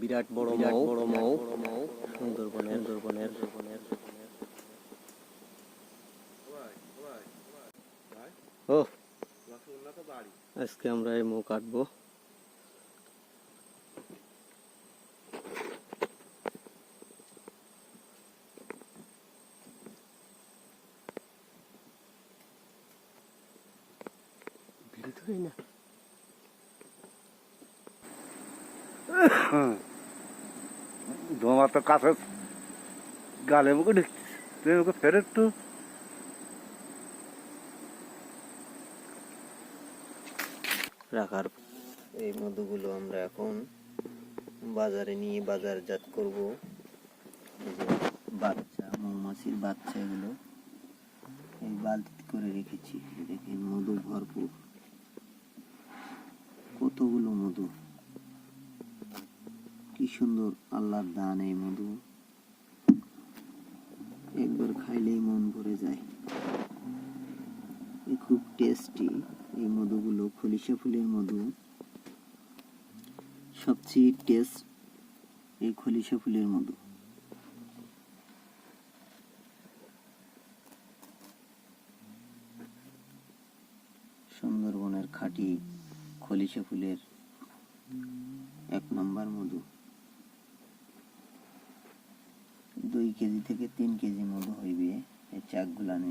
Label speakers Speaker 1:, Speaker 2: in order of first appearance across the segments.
Speaker 1: বিরাট বড় বিরাট বড় মৌ। সুন্দরবনের। সুন্দরবনের। ও আজকে আমরা এই মৌ কাটবো। ভিড় ধরে না?
Speaker 2: ধোঁয়া তো কাছে গালে মুখে ঢুকছিস তুই ওকে ফের একটু
Speaker 1: রাখার এই মধুগুলো আমরা এখন বাজারে নিয়ে বাজারজাত করব। বাচ্চা, মৌমাছির বাচ্চা এগুলো এই বালতি করে রেখেছি। দেখেন মধু ভরপুর। কতগুলো মধু। সুন্দর আল্লাহর দান এই মধু। একবার খাইলেই মন ভরে যায়। এ খুব টেস্টি এই মধুগুলো খলিশা ফুলের মধু। সবচেয়ে টেস্ট এই খলিশা ফুলের মধু। সুন্দরবনের খাঁটি খলিশা ফুলের এক নম্বর মধু। দুই কেজি থেকে তিন কেজি মতো হইবে এই চাকগুলা চাকগুলানে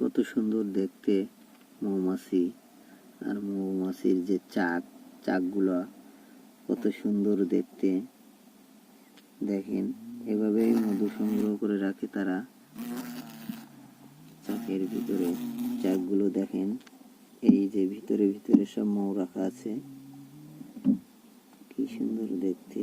Speaker 1: কত সুন্দর দেখতে মৌমাছি আর মৌমাছির যে চাক, চাকগুলো কত সুন্দর দেখতে। দেখেন, এভাবেই মধু সংগ্রহ করে রাখে তারা। চাকের ভিতরে চাকগুলো দেখেন, এই যে ভিতরে ভিতরে সব মৌ রাখা আছে। কি সুন্দর দেখতে।